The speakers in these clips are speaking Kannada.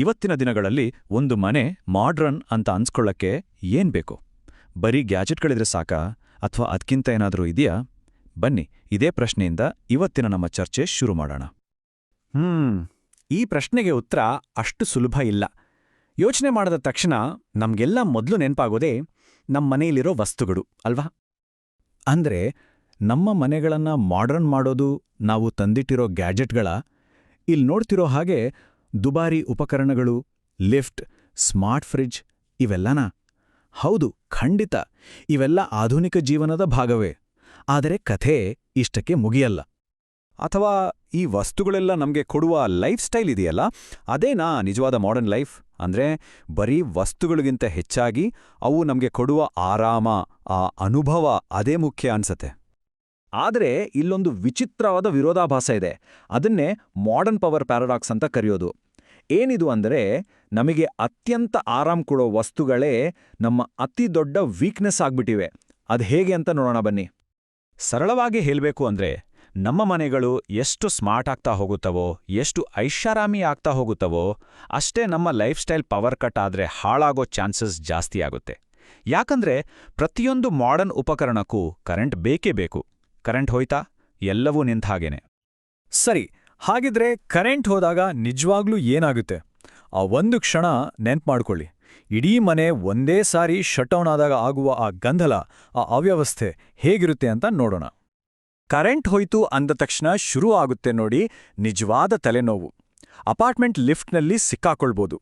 ಇವತ್ತಿನ ದಿನಗಳಲ್ಲಿ ಒಂದು ಮನೆ ಮಾಡ್ರನ್ ಅಂತ ಅನ್ಸ್ಕೊಳ್ಳಕ್ಕೆ ಏನ್ ಬೇಕು? ಬರೀ ಗ್ಯಾಜೆಟ್ಗಳಿದ್ರೆ ಸಾಕಾ? ಅಥವಾ ಅದಕ್ಕಿಂತ ಏನಾದರೂ ಇದೆಯಾ? ಬನ್ನಿ, ಇದೇ ಪ್ರಶ್ನೆಯಿಂದ ಇವತ್ತಿನ ನಮ್ಮ ಚರ್ಚೆ ಶುರು ಮಾಡೋಣ. ಹ್ಮ್, ಈ ಪ್ರಶ್ನೆಗೆ ಉತ್ತರ ಅಷ್ಟು ಸುಲಭ ಇಲ್ಲ. ಯೋಚನೆ ಮಾಡಿದ ತಕ್ಷಣ ನಮ್ಗೆಲ್ಲ ಮೊದಲು ನೆನಪಾಗೋದೇ ನಮ್ಮ ಮನೆಯಲ್ಲಿರೋ ವಸ್ತುಗಳು, ಅಲ್ವಾ? ಅಂದ್ರೆ ನಮ್ಮ ಮನೆಗಳನ್ನ ಮಾಡ್ರನ್ ಮಾಡೋದು ನಾವು ತಂದಿಟ್ಟಿರೋ ಗ್ಯಾಜೆಟ್ಗಳ, ಇಲ್ಲಿ ನೋಡ್ತಿರೋ ಹಾಗೆ ದುಬಾರಿ ಉಪಕರಣಗಳು, ಲಿಫ್ಟ್, ಸ್ಮಾರ್ಟ್ ಫ್ರಿಡ್ಜ್ ಇವೆಲ್ಲನಾ? ಹೌದು, ಖಂಡಿತ. ಇವೆಲ್ಲ ಆಧುನಿಕ ಜೀವನದ ಭಾಗವೇ. ಆದರೆ ಕಥೆ ಇಷ್ಟಕ್ಕೆ ಮುಗಿಯಲ್ಲ. ಅಥವಾ ಈ ವಸ್ತುಗಳೆಲ್ಲ ನಮಗೆ ಕೊಡುವ ಲೈಫ್ ಸ್ಟೈಲ್ ಇದೆಯಲ್ಲ? ಅದೇನಾ ನಿಜವಾದ ಮಾಡರ್ನ್ ಲೈಫ್ ಅಂದ್ರೆ ಬರೀ ವಸ್ತುಗಳಿಗಿಂತ ಹೆಚ್ಚಾಗಿ ಅವು ನಮಗೆ ಕೊಡುವ ಆರಾಮ, ಆ ಅನುಭವ, ಅದೇ ಮುಖ್ಯ ಅನ್ಸತ್ತೆ. ಆದರೆ ಇಲ್ಲೊಂದು ವಿಚಿತ್ರವಾದ ವಿರೋಧಾಭಾಸ ಇದೆ. ಅದನ್ನೇ ಮಾಡರ್ನ್ ಪವರ್ ಪ್ಯಾರಡಾಕ್ಸ್ ಅಂತ ಕರೆಯೋದು. ಏನಿದು ಅಂದರೆ ನಮಗೆ ಅತ್ಯಂತ ಆರಾಮ್ ಕೊಡೋ ವಸ್ತುಗಳೇ ನಮ್ಮ ಅತಿ ದೊಡ್ಡ ವೀಕ್ನೆಸ್ ಆಗ್ಬಿಟ್ಟಿವೆ. ಅದು ಹೇಗೆ ಅಂತ ನೋಡೋಣ ಬನ್ನಿ. ಸರಳವಾಗಿ ಹೇಳಬೇಕು ಅಂದ್ರೆ ನಮ್ಮ ಮನೆಗಳು ಎಷ್ಟು ಸ್ಮಾರ್ಟ್ ಆಗ್ತಾ ಹೋಗುತ್ತವೋ, ಎಷ್ಟು ಐಷಾರಾಮಿ ಆಗ್ತಾ ಹೋಗುತ್ತವೋ, ಅಷ್ಟೇ ನಮ್ಮ ಲೈಫ್ ಸ್ಟೈಲ್ ಪವರ್ ಕಟ್ ಆದ್ರೆ ಹಾಳಾಗೋ ಚಾನ್ಸಸ್ ಜಾಸ್ತಿ ಆಗುತ್ತೆ. ಯಾಕಂದ್ರೆ ಪ್ರತಿಯೊಂದು ಮಾಡರ್ನ್ ಉಪಕರಣಕ್ಕೂ ಕರೆಂಟ್ ಬೇಕೇ ಬೇಕು. ಕರೆಂಟ್ ಹೋಯ್ತಾ? ಎಲ್ಲವೂ ನಿಂತ ಹಾಗೇನೆ. ಸರಿ, ಹಾಗಿದ್ರೆ ಕರೆಂಟ್ ಹೋದಾಗ ನಿಜವಾಗ್ಲೂ ಏನಾಗುತ್ತೆ? ಆ ಒಂದು ಕ್ಷಣ ನೆನ್ಪು ಮಾಡ್ಕೊಳ್ಳಿ. ಇಡೀ ಮನೆ ಒಂದೇ ಸಾರಿ ಶಟ್ಡೌನ್ ಆದಾಗ ಆಗುವ ಆ ಗಂಧಲ, ಆ ಅವ್ಯವಸ್ಥೆ ಹೇಗಿರುತ್ತೆ ಅಂತ ನೋಡೋಣ. ಕರೆಂಟ್ ಹೋಯ್ತು ಅಂದ ತಕ್ಷಣ ಶುರು ಆಗುತ್ತೆ ನೋಡಿ ನಿಜವಾದ ತಲೆನೋವು. ಅಪಾರ್ಟ್ಮೆಂಟ್ ಲಿಫ್ಟ್ನಲ್ಲಿ ಸಿಕ್ಕಾಕೊಳ್ಬೋದು.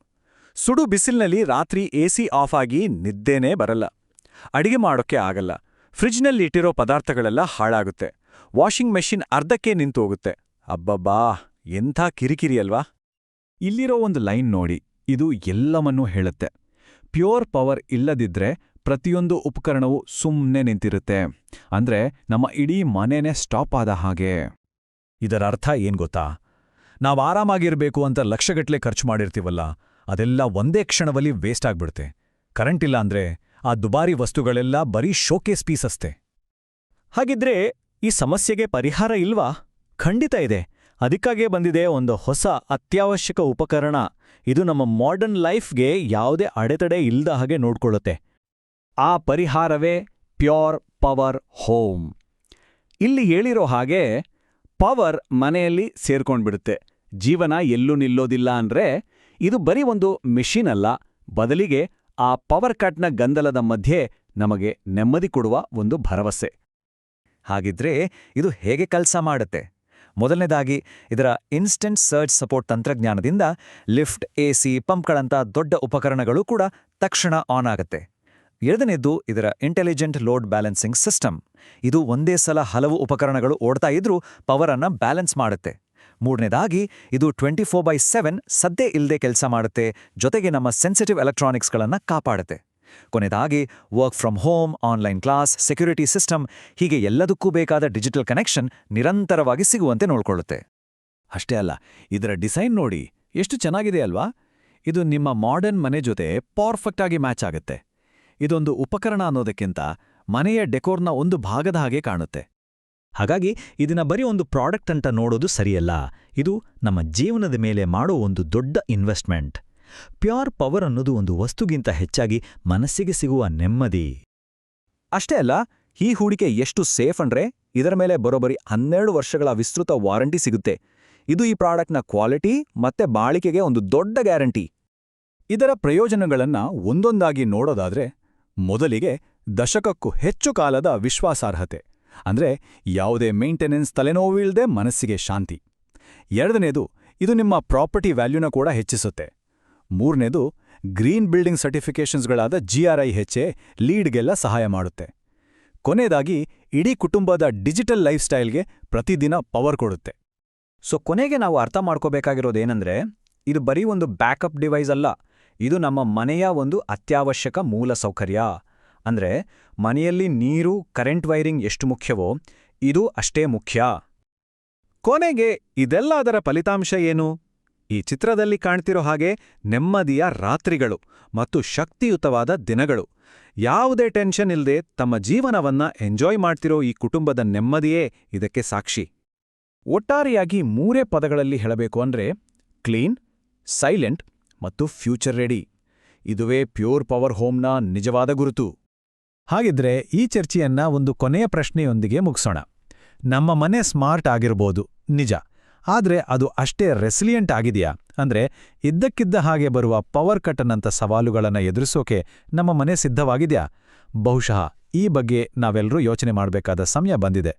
ಸುಡು ಬಿಸಿಲಿನಲ್ಲಿ ರಾತ್ರಿ ಎಸಿ ಆಫ್ ಆಗಿ ನಿದ್ದೇನೇ ಬರಲ್ಲ. ಅಡಿಗೆ ಮಾಡೋಕ್ಕೆ ಆಗಲ್ಲ. ಫ್ರಿಜ್ನಲ್ಲಿ ಇಟ್ಟಿರೋ ಪದಾರ್ಥಗಳೆಲ್ಲ ಹಾಳಾಗುತ್ತೆ. ವಾಷಿಂಗ್ ಮೆಷಿನ್ ಅರ್ಧಕ್ಕೆ ನಿಂತು ಹೋಗುತ್ತೆ ಅಬ್ಬಬ್ಬಾ, ಎಂಥ ಕಿರಿಕಿರಿ ಅಲ್ವಾ? ಇಲ್ಲಿರೋ ಒಂದು ಲೈನ್ ನೋಡಿ, ಇದು ಎಲ್ಲವನ್ನೂ ಹೇಳುತ್ತೆ. ಪ್ಯೂರ್ ಪವರ್ ಇಲ್ಲದಿದ್ರೆ ಪ್ರತಿಯೊಂದು ಉಪಕರಣವು ಸುಮ್ಮನೆ ನಿಂತಿರುತ್ತೆ. ಅಂದ್ರೆ ನಮ್ಮ ಇಡೀ ಮನೆನೇ ಸ್ಟಾಪ್ ಆದ ಹಾಗೆ. ಇದರ ಅರ್ಥ ಏನ್ ಗೊತ್ತಾ? ನಾವು ಆರಾಮಾಗಿರ್ಬೇಕು ಅಂತ ಲಕ್ಷಗಟ್ಲೆ ಖರ್ಚು ಮಾಡಿರ್ತೀವಲ್ಲ, ಅದೆಲ್ಲ ಒಂದೇ ಕ್ಷಣದಲ್ಲಿ ವೇಸ್ಟ್ ಆಗ್ಬಿಡುತ್ತೆ. ಕರೆಂಟ್ ಇಲ್ಲ ಅಂದ್ರೆ ಆ ದುಬಾರಿ ವಸ್ತುಗಳೆಲ್ಲ ಬರೀ ಶೋಕೇಸ್ ಪೀಸ್ ಅಷ್ಟೇ. ಹಾಗಿದ್ರೆ ಈ ಸಮಸ್ಯೆಗೆ ಪರಿಹಾರ ಇಲ್ವಾ? ಖಂಡಿತ ಇದೆ. ಅದಕ್ಕಾಗೇ ಬಂದಿದೆ ಒಂದು ಹೊಸ ಅತ್ಯವಶ್ಯಕ ಉಪಕರಣ. ಇದು ನಮ್ಮ ಮಾಡರ್ನ್ ಲೈಫ್ಗೆ ಯಾವುದೇ ಅಡೆತಡೆ ಇಲ್ಲದ ಹಾಗೆ ನೋಡ್ಕೊಳ್ಳುತ್ತೆ. ಆ ಪರಿಹಾರವೇ ಪ್ಯೂರ್ ಪವರ್ ಹೋಮ್. ಇಲ್ಲಿ ಹೇಳಿರೋ ಹಾಗೆ ಪವರ್ ಮನೆಯಲ್ಲಿ ಸೇರ್ಕೊಂಡ್ಬಿಡುತ್ತೆ. ಜೀವನ ಎಲ್ಲೂ ನಿಲ್ಲೋದಿಲ್ಲ ಅಂದ್ರೆ ಇದು ಬರೀ ಒಂದು ಮೆಷಿನ್ ಅಲ್ಲ. ಬದಲಿಗೆ ಆ ಪವರ್ ಕಟ್ನ ಗಂದಲದ ಮಧ್ಯೆ ನಮಗೆ ನೆಮ್ಮದಿ ಕೊಡುವ ಒಂದು ಭರವಸೆ. ಹಾಗಿದ್ರೆ ಇದು ಹೇಗೆ ಕೆಲಸ ಮಾಡುತ್ತೆ? ಮೊದಲನೇದಾಗಿ, ಇದರ ಇನ್ಸ್ಟೆಂಟ್ ಸರ್ಚ್ ಸಪೋರ್ಟ್ ತಂತ್ರಜ್ಞಾನದಿಂದ ಲಿಫ್ಟ್, ಎಸಿ, ಪಂಪ್ಗಳಂಥ ದೊಡ್ಡ ಉಪಕರಣಗಳು ಕೂಡ ತಕ್ಷಣ ಆನ್ ಆಗುತ್ತೆ. ಎರಡನೇದ್ದು, ಇದರ ಇಂಟೆಲಿಜೆಂಟ್ ಲೋಡ್ ಬ್ಯಾಲೆನ್ಸಿಂಗ್ ಸಿಸ್ಟಮ್ ಇದು ಒಂದೇ ಸಲ ಹಲವು ಉಪಕರಣಗಳು ಓಡ್ತಾ ಇದ್ರೂ ಪವರನ್ನು ಬ್ಯಾಲೆನ್ಸ್ ಮಾಡುತ್ತೆ. ಮೂರನೇದಾಗಿ, ಇದು ಟ್ವೆಂಟಿ ಫೋರ್ ಬೈ ಸೆವೆನ್ ಸದ್ದೇ ಇಲ್ಲದೆ ಕೆಲಸ ಮಾಡುತ್ತೆ, ಜೊತೆಗೆ ನಮ್ಮ ಸೆನ್ಸಿಟಿವ್ ಎಲೆಕ್ಟ್ರಾನಿಕ್ಸ್ಗಳನ್ನು ಕಾಪಾಡುತ್ತೆ. ಕೊನೆಯದಾಗಿ work from home, online class, security system, ಹೀಗೆ ಎಲ್ಲದಕ್ಕೂ ಬೇಕಾದ ಡಿಜಿಟಲ್ ಕನೆಕ್ಷನ್ ನಿರಂತರವಾಗಿ ಸಿಗುವಂತೆ ನೋಡ್ಕೊಳ್ಳುತ್ತೆ. ಅಷ್ಟೇ ಅಲ್ಲ, ಇದರ ಡಿಸೈನ್ ನೋಡಿ ಎಷ್ಟು ಚೆನ್ನಾಗಿದೆ ಅಲ್ವಾ? ಇದು ನಿಮ್ಮ ಮಾಡರ್ನ್ ಮನೆ ಜೊತೆ ಪರ್ಫೆಕ್ಟ್ ಆಗಿ ಮ್ಯಾಚ್ ಆಗುತ್ತೆ. ಇದೊಂದು ಉಪಕರಣ ಅನ್ನೋದಕ್ಕಿಂತ ಮನೆಯ ಡೆಕೋರ್ನ ಒಂದು ಭಾಗದ ಹಾಗೆ ಕಾಣುತ್ತೆ. ಹಾಗಾಗಿ ಇದನ್ನ ಬರೀ ಒಂದು ಪ್ರಾಡಕ್ಟ್ ಅಂತ ನೋಡೋದು ಸರಿಯಲ್ಲ. ಇದು ನಮ್ಮ ಜೀವನದ ಮೇಲೆ ಮಾಡೋ ಒಂದು ದೊಡ್ಡ ಇನ್ವೆಸ್ಟ್ಮೆಂಟ್. ಪ್ಯೂರ್ ಪವರ್ ಅನ್ನೋದು ಒಂದು ವಸ್ತುಗಿಂತ ಹೆಚ್ಚಾಗಿ ಮನಸ್ಸಿಗೆ ಸಿಗುವ ನೆಮ್ಮದಿ. ಅಷ್ಟೇ ಅಲ್ಲ, ಈ ಹೂಡಿಕೆ ಎಷ್ಟು ಸೇಫ್ ಅಂದ್ರೆ ಇದರ ಮೇಲೆ ಬರೋಬರಿ ಹನ್ನೆರಡು ವರ್ಷಗಳ ವಿಸ್ತೃತ ವಾರಂಟಿ ಸಿಗುತ್ತೆ. ಇದು ಈ ಪ್ರಾಡಕ್ಟ್ನ ಕ್ವಾಲಿಟಿ ಮತ್ತೆ ಬಾಳಿಕೆಗೆ ಒಂದು ದೊಡ್ಡ ಗ್ಯಾರಂಟಿ. ಇದರ ಪ್ರಯೋಜನಗಳನ್ನ ಒಂದೊಂದಾಗಿ ನೋಡೋದಾದ್ರೆ, ಮೊದಲಿಗೆ ದಶಕಕ್ಕೂ ಹೆಚ್ಚು ಕಾಲದ ವಿಶ್ವಾಸಾರ್ಹತೆ. ಅಂದ್ರೆ ಯಾವುದೇ ಮೇಂಟೆನೆನ್ಸ್ ತಲೆನೋವಿಲ್ಲದೆ ಮನಸ್ಸಿಗೆ ಶಾಂತಿ. ಎರಡನೇದು, ಇದು ನಿಮ್ಮ ಪ್ರಾಪರ್ಟಿ ವ್ಯಾಲ್ಯೂನ ಕೂಡ ಹೆಚ್ಚಿಸುತ್ತೆ. ಮೂರನೇದು, ಗ್ರೀನ್ ಬಿಲ್ಡಿಂಗ್ ಸರ್ಟಿಫಿಕೇಷನ್ಸ್ಗಳಾದ ಜಿಆರ್ಐ ಹೆಚ್ಚೆ ಲೀಡ್ಗೆಲ್ಲ ಸಹಾಯ ಮಾಡುತ್ತೆ. ಕೊನೆಯದಾಗಿ, ಇಡೀ ಕುಟುಂಬದ ಡಿಜಿಟಲ್ ಲೈಫ್ ಸ್ಟೈಲ್ಗೆ ಪ್ರತಿದಿನ ಪವರ್ ಕೊಡುತ್ತೆ. ಸೊ, ಕೊನೆಗೆ ನಾವು ಅರ್ಥ ಮಾಡ್ಕೋಬೇಕಾಗಿರೋದೇನೆಂದರೆ ಇದು ಬರೀ ಒಂದು ಬ್ಯಾಕಪ್ ಡಿವೈಸ್ ಅಲ್ಲ, ಇದು ನಮ್ಮ ಮನೆಯ ಒಂದು ಅತ್ಯವಶ್ಯಕ ಮೂಲ ಸೌಕರ್ಯ. ಅಂದ್ರೆ ಮನೆಯಲ್ಲಿ ನೀರು, ಕರೆಂಟ್ ವೈರಿಂಗ್ ಎಷ್ಟು ಮುಖ್ಯವೋ ಇದು ಅಷ್ಟೇ ಮುಖ್ಯ. ಕೊನೆಗೆ ಇದೆಲ್ಲ ಅದರ ಫಲಿತಾಂಶ ಏನು? ಈ ಚಿತ್ರದಲ್ಲಿ ಕಾಣ್ತಿರೋ ಹಾಗೆ ನೆಮ್ಮದಿಯ ರಾತ್ರಿಗಳು ಮತ್ತು ಶಕ್ತಿಯುತವಾದ ದಿನಗಳು. ಯಾವುದೇ ಟೆನ್ಷನ್ ಇಲ್ಲದೆ ತಮ್ಮ ಜೀವನವನ್ನ ಎಂಜಾಯ್ ಮಾಡ್ತಿರೋ ಈ ಕುಟುಂಬದ ನೆಮ್ಮದಿಯೇ ಇದಕ್ಕೆ ಸಾಕ್ಷಿ. ಒಟ್ಟಾರೆಯಾಗಿ ಮೂರೇ ಪದಗಳಲ್ಲಿ ಹೇಳಬೇಕು ಅಂದ್ರೆ ಕ್ಲೀನ್, ಸೈಲೆಂಟ್ ಮತ್ತು ಫ್ಯೂಚರ್ ರೆಡಿ. ಇದುವೇ ಪ್ಯೂರ್ ಪವರ್ ಹೋಮ್ನ ನಿಜವಾದ ಗುರುತು. ಹಾಗಿದ್ರೆ ಈ ಚರ್ಚೆಯನ್ನ ಒಂದು ಕೊನೆಯ ಪ್ರಶ್ನೆಯೊಂದಿಗೆ ಮುಗಿಸೋಣ. ನಮ್ಮ ಮನೆ ಸ್ಮಾರ್ಟ್ ಆಗಿರ್ಬೋದು, ನಿಜ. ಆದರೆ ಅದು ಅಷ್ಟೇ ರೆಸಿಲಿಯಂಟ್ ಆಗಿದೆಯಾ? ಅಂದ್ರೆ ಇದ್ದಕ್ಕಿದ್ದ ಹಾಗೆ ಬರುವ ಪವರ್ ಕಟ್ನಂಥ ಸವಾಲುಗಳನ್ನ ಎದುರಿಸೋಕೆ ನಮ್ಮ ಮನೆ ಸಿದ್ಧವಾಗಿದೆಯಾ? ಬಹುಶಃ ಈ ಬಗ್ಗೆ ನಾವೆಲ್ಲರೂ ಯೋಚನೆ ಮಾಡಬೇಕಾದ ಸಮಯ ಬಂದಿದೆ.